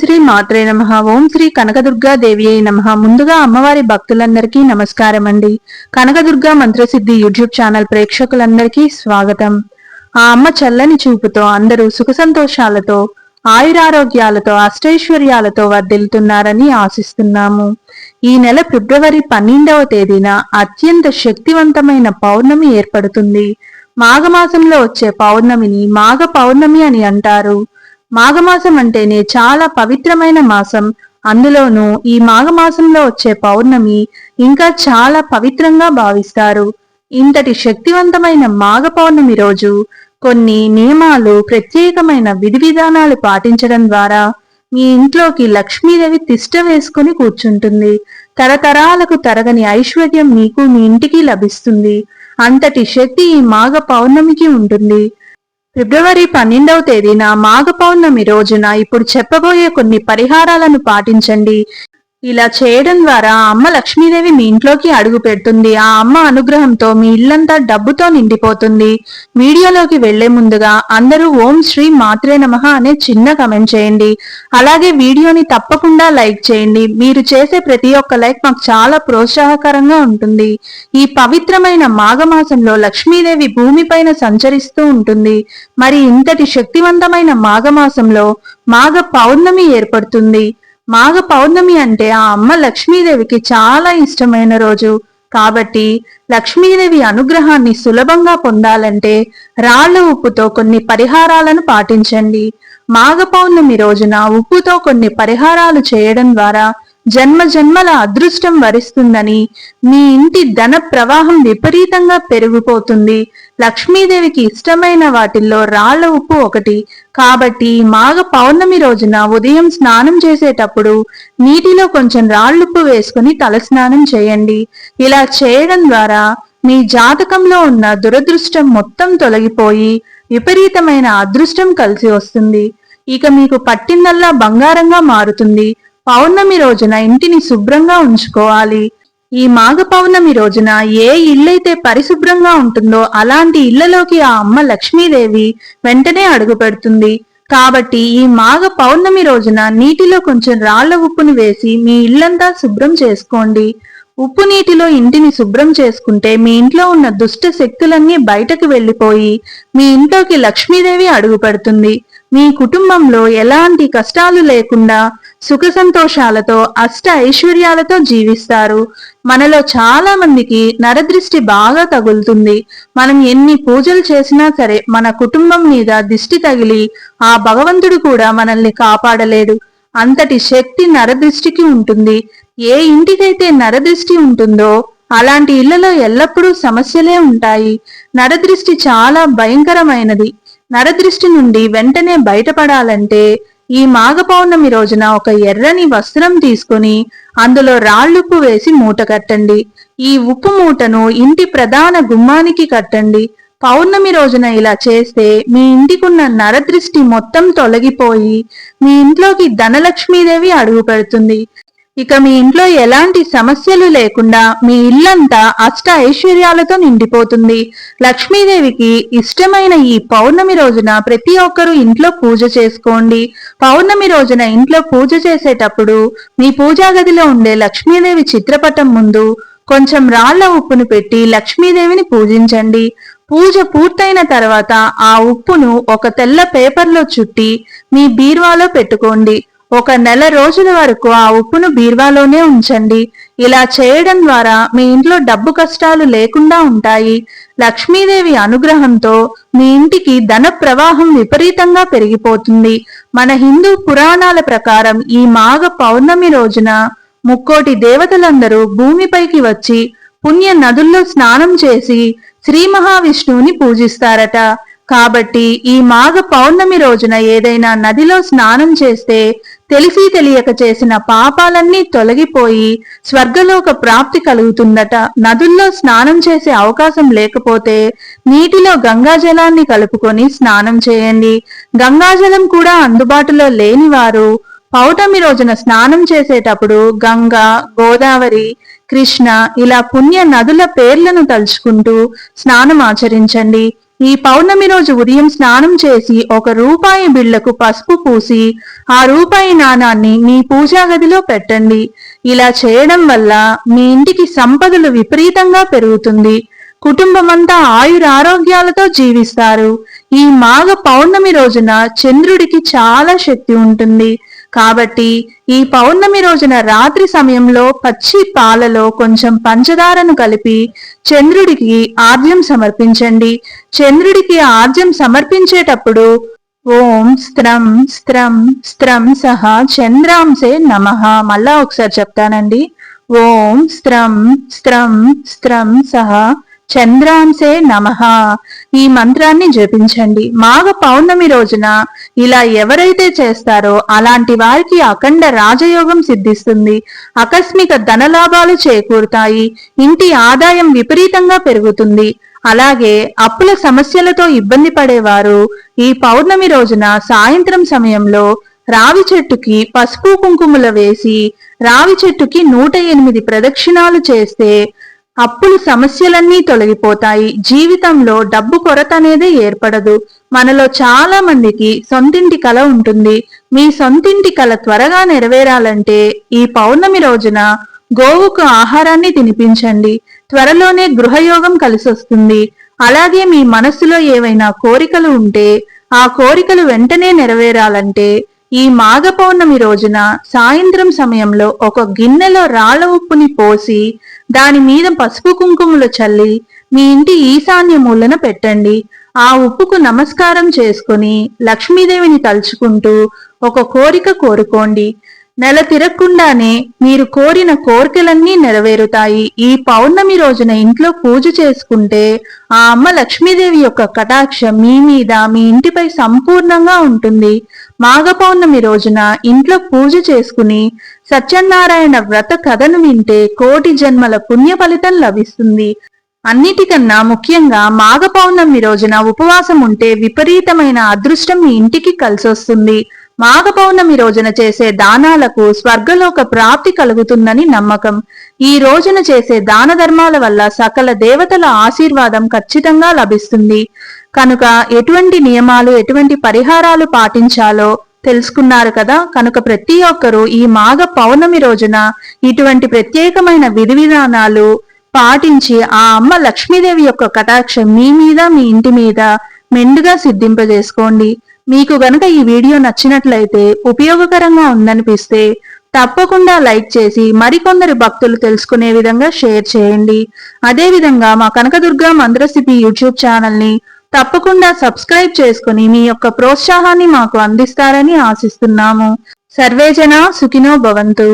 శ్రీ మాత్రే నమ. ఓం శ్రీ కనకదుర్గా దేవి అయి నమ. ముందుగా అమ్మవారి భక్తులందరికీ నమస్కారం అండి కనకదుర్గా మంత్రసిద్ధి యూట్యూబ్ ఛానల్ ప్రేక్షకులందరికీ స్వాగతం. ఆ అమ్మ చల్లని చూపుతో అందరూ సుఖ సంతోషాలతో ఆయురారోగ్యాలతో అష్టైశ్వర్యాలతో వర్ధిల్లుతున్నారని ఆశిస్తున్నాము. ఈ నెల ఫిబ్రవరి పన్నెండవ తేదీన అత్యంత శక్తివంతమైన పౌర్ణమి ఏర్పడుతుంది. మాఘమాసంలో వచ్చే పౌర్ణమిని మాఘ పౌర్ణమి అని అంటారు. మాఘమాసం అంటేనే చాలా పవిత్రమైన మాసం. అందులోనూ ఈ మాఘమాసంలో వచ్చే పౌర్ణమి ఇంకా చాలా పవిత్రంగా భావిస్తారు. ఇంతటి శక్తివంతమైన మాఘ పౌర్ణమి రోజు కొన్ని నియమాలు ప్రత్యేకమైన విధి విధానాలు పాటించడం ద్వారా మీ ఇంట్లోకి లక్ష్మీదేవి తిష్ట వేసుకుని కూర్చుంటుంది. తరతరాలకు తరగని ఐశ్వర్యం మీకు మీ ఇంటికి లభిస్తుంది. అంతటి శక్తి ఈ మాఘ పౌర్ణమికి ఉంటుంది. ఫిబ్రవరి పన్నెండవ తేదీన మాఘ పౌర్ణమి రోజున ఇప్పుడు చెప్పబోయే కొన్ని పరిహారాలను పాటించండి. ఇలా చేయడం ద్వారా అమ్మ లక్ష్మీదేవి మీ ఇంట్లోకి అడుగు పెడుతుంది. ఆ అమ్మ అనుగ్రహంతో మీ ఇల్లంతా డబ్బుతో నిండిపోతుంది. వీడియోలోకి వెళ్ళే ముందుగా అందరూ ఓం శ్రీ మాత్రే నమ అనే చిన్న కమెంట్ చేయండి. అలాగే వీడియోని తప్పకుండా లైక్ చేయండి. మీరు చేసే ప్రతి ఒక్క లైక్ మాకు చాలా ప్రోత్సాహకరంగా ఉంటుంది. ఈ పవిత్రమైన మాఘమాసంలో లక్ష్మీదేవి భూమిపైన సంచరిస్తూ ఉంటుంది. మరి ఇంతటి శక్తివంతమైన మాఘమాసంలో మాఘ పౌర్ణమి ఏర్పడుతుంది. మాఘ పౌర్ణమి అంటే ఆ అమ్మ లక్ష్మీదేవికి చాలా ఇష్టమైన రోజు. కాబట్టి లక్ష్మీదేవి అనుగ్రహాన్ని సులభంగా పొందాలంటే రాళ్ళ ఉప్పుతో కొన్ని పరిహారాలను పాటించండి. మాఘ పౌర్ణమి రోజున ఉప్పుతో కొన్ని పరిహారాలు చేయడం ద్వారా జన్మ జన్మల అదృష్టం వరిస్తుందని మీ ఇంటి ధన ప్రవాహం విపరీతంగా పెరిగిపోతుంది. లక్ష్మీదేవికి ఇష్టమైన వాటిల్లో రాళ్ళ ఉప్పు ఒకటి. కాబట్టి మాఘ పౌర్ణమి రోజున ఉదయం స్నానం చేసేటప్పుడు నీటిలో కొంచెం రాళ్ళుప్పు వేసుకుని తలస్నానం చేయండి. ఇలా చేయడం ద్వారా మీ జాతకంలో ఉన్న దురదృష్టం మొత్తం తొలగిపోయి విపరీతమైన అదృష్టం కలిసి వస్తుంది. ఇక మీకు పట్టిందల్లా బంగారంగా మారుతుంది. పౌర్ణమి రోజున ఇంటిని శుభ్రంగా ఉంచుకోవాలి. ఈ మాఘ పౌర్ణమి రోజున ఏ ఇల్లైతే పరిశుభ్రంగా ఉంటుందో అలాంటి ఇళ్ళలోకి ఆ అమ్మ లక్ష్మీదేవి వెంటనే అడుగు పెడుతుంది. కాబట్టి ఈ మాఘ పౌర్ణమి రోజున నీటిలో కొంచెం రాళ్ళ ఉప్పుని వేసి మీ ఇల్లంతా శుభ్రం చేసుకోండి. ఉప్పు నీటిలో ఇంటిని శుభ్రం చేసుకుంటే మీ ఇంట్లో ఉన్న దుష్ట శక్తులన్నీ బయటకు వెళ్ళిపోయి మీ ఇంట్లోకి లక్ష్మీదేవి అడుగు పెడుతుంది. మీ కుటుంబంలో ఎలాంటి కష్టాలు లేకుండా సుఖ సంతోషాలతో అష్ట ఐశ్వర్యాలతో జీవిస్తారు. మనలో చాలా మందికి నరదృష్టి బాగా తగులుతుంది. మనం ఎన్ని పూజలు చేసినా సరే మన కుటుంబం మీద దిష్టి తగిలి ఆ భగవంతుడు కూడా మనల్ని కాపాడలేడు. అంతటి శక్తి నరదృష్టికి ఉంటుంది. ఏ ఇంటికైతే నరదృష్టి ఉంటుందో అలాంటి ఇళ్ళలో ఎల్లప్పుడూ సమస్యలే ఉంటాయి. నరదృష్టి చాలా భయంకరమైనది. నరదృష్టి నుండి వెంటనే బయటపడాలంటే ఈ మాఘ పౌర్ణమి రోజున ఒక ఎర్రని వస్త్రం తీసుకుని అందులో రాళ్ళుప్పు వేసి మూట కట్టండి. ఈ ఉప్పు మూటను ఇంటి ప్రధాన గుమ్మానికి కట్టండి. పౌర్ణమి రోజున ఇలా చేస్తే మీ ఇంటికున్న నరదృష్టి మొత్తం తొలగిపోయి మీ ఇంట్లోకి ధనలక్ష్మీదేవి అడుగు పెడుతుంది. ఇక మీ ఇంట్లో ఎలాంటి సమస్యలు లేకుండా మీ ఇల్లంతా అష్ట ఐశ్వర్యాలతో నిండిపోతుంది. లక్ష్మీదేవికి ఇష్టమైన ఈ పౌర్ణమి రోజున ప్రతి ఒక్కరూ ఇంట్లో పూజ చేసుకోండి. పౌర్ణమి రోజున ఇంట్లో పూజ చేసేటప్పుడు మీ పూజా గదిలో ఉండే లక్ష్మీదేవి చిత్రపటం ముందు కొంచెం రాళ్ళ ఉప్పును పెట్టి లక్ష్మీదేవిని పూజించండి. పూజ పూర్తయిన తర్వాత ఆ ఉప్పును ఒక తెల్ల పేపర్లో చుట్టి మీ బీర్వాలో పెట్టుకోండి. ఒక నెల రోజుల వరకు ఆ ఉప్పును బీర్వాలోనే ఉంచండి. ఇలా చేయడం ద్వారా మీ ఇంట్లో డబ్బు కష్టాలు లేకుండా ఉంటాయి. లక్ష్మీదేవి అనుగ్రహంతో మీ ఇంటికి ధన ప్రవాహం విపరీతంగా పెరిగిపోతుంది. మన హిందూ పురాణాల ప్రకారం ఈ మాఘ పౌర్ణమి రోజున ముక్కోటి దేవతలందరూ భూమిపైకి వచ్చి పుణ్య నదుల్లో స్నానం చేసి శ్రీ మహావిష్ణువుని పూజిస్తారట. కాబట్టి ఈ మాఘ పౌర్ణమి రోజున ఏదైనా నదిలో స్నానం చేస్తే తెలిసి తెలియక చేసిన పాపాలన్నీ తొలగిపోయి స్వర్గలోక ప్రాప్తి కలుగుతుందట. నదుల్లో స్నానం చేసే అవకాశం లేకపోతే నీటిలో గంగాజలాన్ని కలుపుకొని స్నానం చేయండి. గంగాజలం కూడా అందుబాటులో లేని వారు పౌటమి రోజున స్నానం చేసేటప్పుడు గంగా గోదావరి కృష్ణ ఇలా పుణ్య నదుల పేర్లను తలుచుకుంటూ స్నానం ఆచరించండి. ఈ పౌర్ణమి రోజు ఉదయం స్నానం చేసి ఒక రూపాయి బిళ్ళకు పసుపు పూసి ఆ రూపాయి నాణాన్ని మీ పూజా గదిలో పెట్టండి. ఇలా చేయడం వల్ల మీ ఇంటికి సంపదలు విపరీతంగా పెరుగుతుంది. కుటుంబమంతా ఆయురారోగ్యాలతో జీవిస్తారు. ఈ మాఘ పౌర్ణమి రోజున చంద్రుడికి చాలా శక్తి ఉంటుంది. కాబట్టి ఈ పౌర్ణమి రోజున రాత్రి సమయంలో పచ్చి పాలలో కొంచెం పంచదారను కలిపి చంద్రుడికి ఆర్జ్యం సమర్పించండి. చంద్రుడికి ఆర్జ్యం సమర్పించేటప్పుడు ఓం స్త్రం స్త్రం స్త్రం సహ చంద్రాంసే నమ. మళ్ళా ఒకసారి చెప్తానండి. ఓం స్త్రం స్త్రం స్త్రం సహ చంద్రాంశే నమ. ఈ మంత్రాన్ని జపించండి. మాఘ పౌర్ణమి రోజున ఇలా ఎవరైతే చేస్తారో అలాంటి వారికి అఖండ రాజయోగం సిద్ధిస్తుంది. ఆకస్మిక ధనలాభాలు చేకూరుతాయి. ఇంటి ఆదాయం విపరీతంగా పెరుగుతుంది. అలాగే అప్పుల సమస్యలతో ఇబ్బంది పడేవారు ఈ పౌర్ణమి రోజున సాయంత్రం సమయంలో రావి చెట్టుకి పసుపు కుంకుమల వేసి రావి చెట్టుకి నూట ఎనిమిది ప్రదక్షిణాలు చేస్తే అప్పులు సమస్యలన్నీ తొలగిపోతాయి. జీవితంలో డబ్బు కొరత అనేది ఏర్పడదు. మనలో చాలా మందికి సొంతింటి కల ఉంటుంది. మీ సొంతింటి కల త్వరగా నెరవేరాలంటే ఈ పౌర్ణమి రోజున గోవుకు ఆహారాన్ని తినిపించండి. త్వరలోనే గృహయోగం కలిసొస్తుంది. అలాగే మీ మనస్సులో ఏవైనా కోరికలు ఉంటే ఆ కోరికలు వెంటనే నెరవేరాలంటే ఈ మాఘ పౌర్ణమి రోజున సాయంత్రం సమయంలో ఒక గిన్నెలో రాళ్ళ ఉప్పుని పోసి దాని మీద పసుపు కుంకుమలు చల్లి మీ ఇంటి ఈశాన్య మూలన పెట్టండి. ఆ ఉప్పుకు నమస్కారం చేసుకుని లక్ష్మీదేవిని తలుచుకుంటూ ఒక కోరిక కోరుకోండి. నెల తిరగకుండానే మీరు కోరిన కోరికలన్నీ నెరవేరుతాయి. ఈ పౌర్ణమి రోజున ఇంట్లో పూజ చేసుకుంటే ఆ అమ్మ లక్ష్మీదేవి యొక్క కటాక్షం మీ మీద మీ ఇంటిపై సంపూర్ణంగా ఉంటుంది. మాఘ పౌర్ణమి రోజున ఇంట్లో పూజ చేసుకుని సత్యనారాయణ వ్రత కథను వింటే కోటి జన్మల పుణ్య ఫలితం లభిస్తుంది. అన్నిటికన్నా ముఖ్యంగా మాఘ పౌర్ణమి రోజున ఉపవాసం ఉంటే విపరీతమైన అదృష్టం మీ ఇంటికి కలిసొస్తుంది. మాఘ పౌర్ణమి రోజున చేసే దానాలకు స్వర్గలోక ప్రాప్తి కలుగుతుందని నమ్మకం. ఈ రోజున చేసే దాన ధర్మాల వల్ల సకల దేవతల ఆశీర్వాదం ఖచ్చితంగా లభిస్తుంది. కనుక ఎటువంటి నియమాలు ఎటువంటి పరిహారాలు పాటించాలో తెలుసుకున్నారు కదా? కనుక ప్రతి ఒక్కరూ ఈ మాఘ పౌర్ణమి రోజున ఇటువంటి ప్రత్యేకమైన విధి విధానాలు పాటించి ఆ అమ్మ లక్ష్మీదేవి యొక్క కటాక్షం మీ మీద మీ ఇంటి మీద మెండుగా సిద్ధింపజేసుకోండి. మీకు గనక ఈ వీడియో నచ్చినట్లయితే ఉపయోగకరంగా ఉందనిపిస్తే తప్పకుండా లైక్ చేసి మరికొందరు భక్తులు తెలుసుకునే విధంగా షేర్ చేయండి. అదేవిధంగా మా కనకదుర్గ మంద్రసిపి యూట్యూబ్ ఛానల్ని తప్పకుండా సబ్స్క్రైబ్ చేసుకుని మీ యొక్క ప్రోత్సాహాన్ని మాకు అందిస్తారని ఆశిస్తున్నాము. సర్వేజన సుఖినో భవంతు.